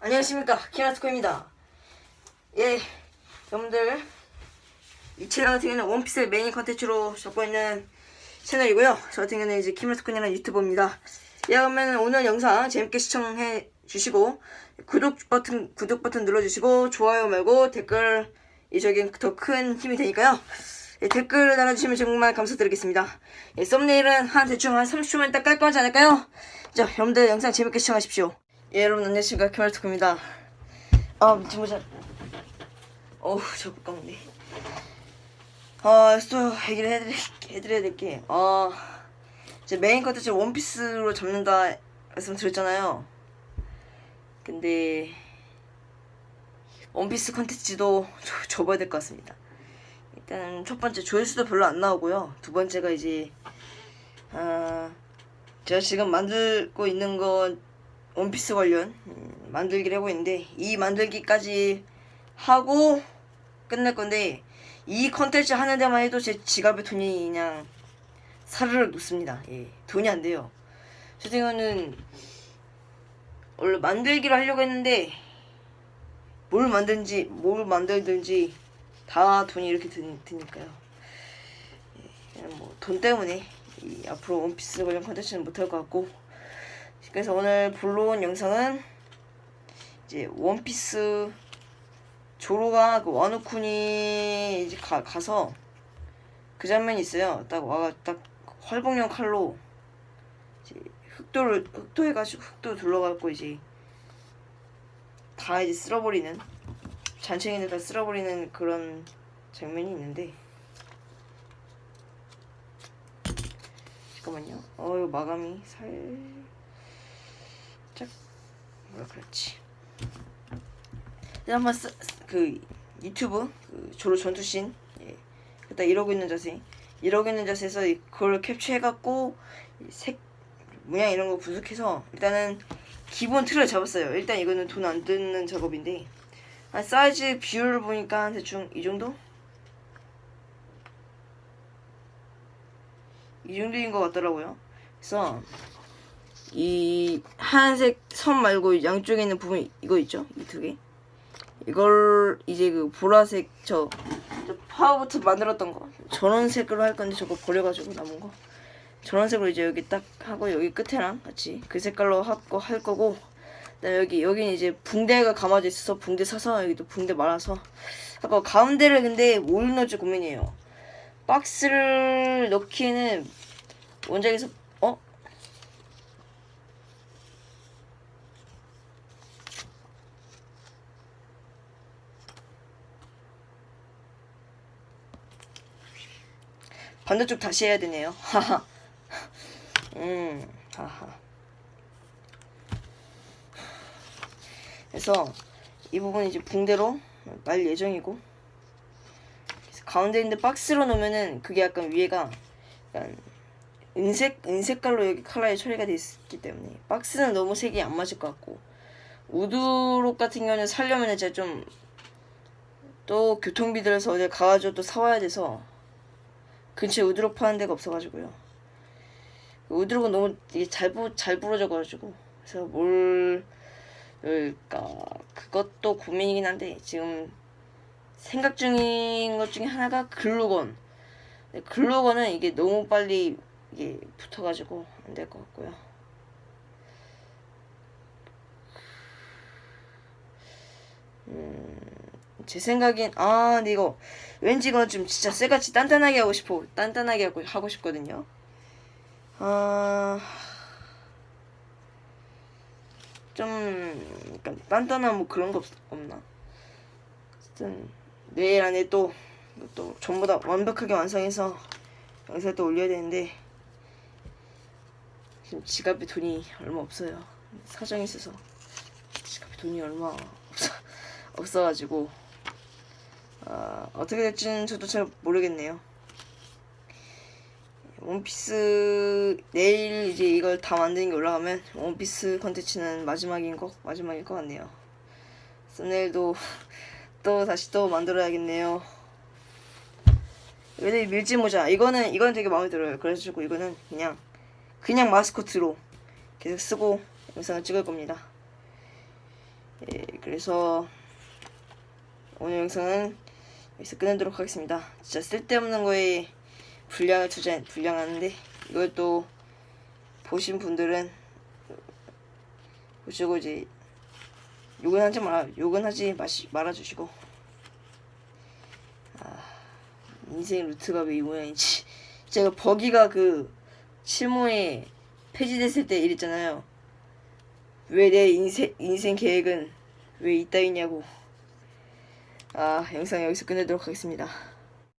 안녕하십니까. 키라스코입니다. 예 여러분들 이 채널 같은 경우는 원피스의 메인 컨텐츠로 잡고 있는 채널이고요. 저 같은 경우는 이제 키라스코이라는 유튜버입니다. 예 그러면 오늘 영상 재밌게 시청해 주시고 구독 버튼 구독 버튼 눌러주시고 좋아요 말고 댓글 이 저기 더 큰 힘이 되니까요. 예, 댓글 달아주시면 정말 감사드리겠습니다. 예, 썸네일은 한 대충 한 30초만 딱 깔끔하지 않을까요? 자 여러분들 영상 재밌게 시청하십시오 예, 여러분 안녕하십니까. 키말토크입니다. 아 미친 모자 어우 저거 깡네 아또 얘기를 해드리, 해드려야 될게 아 이제 메인 컨텐츠 원피스로 잡는다 말씀드렸잖아요. 근데 원피스 컨텐츠도 저- 접어야 될 것 같습니다. 일단 첫 번째 조회수도 별로 안 나오고요. 두 번째가 이제 아 제가 지금 만들고 있는 건 원피스 관련 음, 만들기를 하고 있는데 이 만들기까지 하고 끝낼 건데 이 컨텐츠 하는 데만 해도 제 지갑에 돈이 그냥 사르르 녹습니다. 예, 돈이 안 돼요. 저 경우는 원래 만들기를 하려고 했는데 뭘 만든지 뭘 만들든지 다 돈이 이렇게 드, 드니까요. 예, 뭐 돈 때문에 이 앞으로 원피스 관련 컨텐츠는 못할 것 같고 그래서 오늘 불러온 영상은 이제 원피스 조로가 그 와누쿤이 이제 가, 가서 그 장면이 있어요. 딱 와가 딱 활봉용 칼로 이제 흑도를 흑도해가지고 흑도 둘러갖고 이제 다 이제 쓸어버리는 잔챙이들 다 쓸어버리는 그런 장면이 있는데 잠깐만요. 어 이거 마감이 살 살짝 뭐라 그랬지 한번 쓰, 그 유튜브 그 조로 전투씬 예. 그다 이러고 있는 자세 이러고 있는 자세에서 이- 그걸 캡처해갖고 이색 모양 이런 거 분석해서 일단은 기본 틀을 잡았어요 일단 이거는 돈 안 드는 작업인데 한 사이즈 비율을 보니까 한 대충 이 정도? 이 정도인 것 같더라고요 그래서 이 하얀색 선 말고 양쪽에 있는 부분 이거 있죠? 이 두 개. 이걸 이제 그 보라색 저, 저 파워부터 만들었던 거. 저런 색으로 할 건데 저거 버려가지고 남은 거. 저런 색으로 이제 여기 딱 하고 여기 끝에랑 같이 그 색깔로 하고 할 거고. 그다음에 여기 여기는 이제 붕대가 감아져 있어서 붕대 사서 여기도 붕대 말아서. 하고 가운데를 근데 뭘 넣을지 고민이에요. 박스를 넣기에는 원작에서 어 반대쪽 다시 해야 되네요. 하하. 음, 하하. 그래서 이 부분 이제 붕대로 말 예정이고 가운데 있는 박스로 놓으면은 그게 약간 위에가 약간 은색 은색깔로 여기 컬러에 처리가 돼 있기 때문에 박스는 너무 색이 안 맞을 것 같고 우드록 같은 경우는 살려면은 제가 좀또 교통비 들어서 어디 가가지고 또 사와야 돼서 근처에 우드록 파는 데가 없어가지고요. 우드록은 너무 이게 잘, 부, 잘 부러져가지고 그래서 뭘 넣을까 그것도 고민이긴 한데 지금 생각 중인 것 중에 하나가 글루건 근데 글루건은 이게 너무 빨리 이게 붙어가지고 안 될 것 같고요. 음, 제 생각엔 아 근데 이거 왠지 이건 좀 진짜 쇠같이 단단하게 하고 싶어 단단하게 하고, 하고 싶거든요. 아 좀 약간 단단한 뭐 그런 거 없, 없나? 어쨌든 내일 안에 또, 또 전부 다 완벽하게 완성해서 영상을 또 올려야 되는데 지금 지갑에 돈이 얼마 없어요. 사정이 있어서 지갑에 돈이 얼마 없어, 없어가지고 아, 어떻게 될지는 저도 잘 모르겠네요. 원피스 내일 이제 이걸 다 만드는 게 올라가면 원피스 컨텐츠는 마지막인 거 마지막일 것 같네요. 썸네일도 또 다시 또 만들어야겠네요. 여기 밀짚 모자 이거는 이건 되게 마음에 들어요. 그래가지고 이거는 그냥 그냥 마스코트로 계속 쓰고 영상을 찍을 겁니다. 예, 그래서 오늘 영상은 여기서 끝내도록 하겠습니다. 진짜 쓸데없는 거에 분량을 투자 분량하는데 이걸 또 보신 분들은 보시고 이제 욕은 하지 마 욕은 하지 마시 말아주시고. 아 인생 루트가 왜 이 모양이지. 제가 버기가 그 실무에 폐지됐을 때 이랬잖아요. 왜 내 인생 인생 계획은 왜 이따위냐고 아 영상 여기서 끝내도록 하겠습니다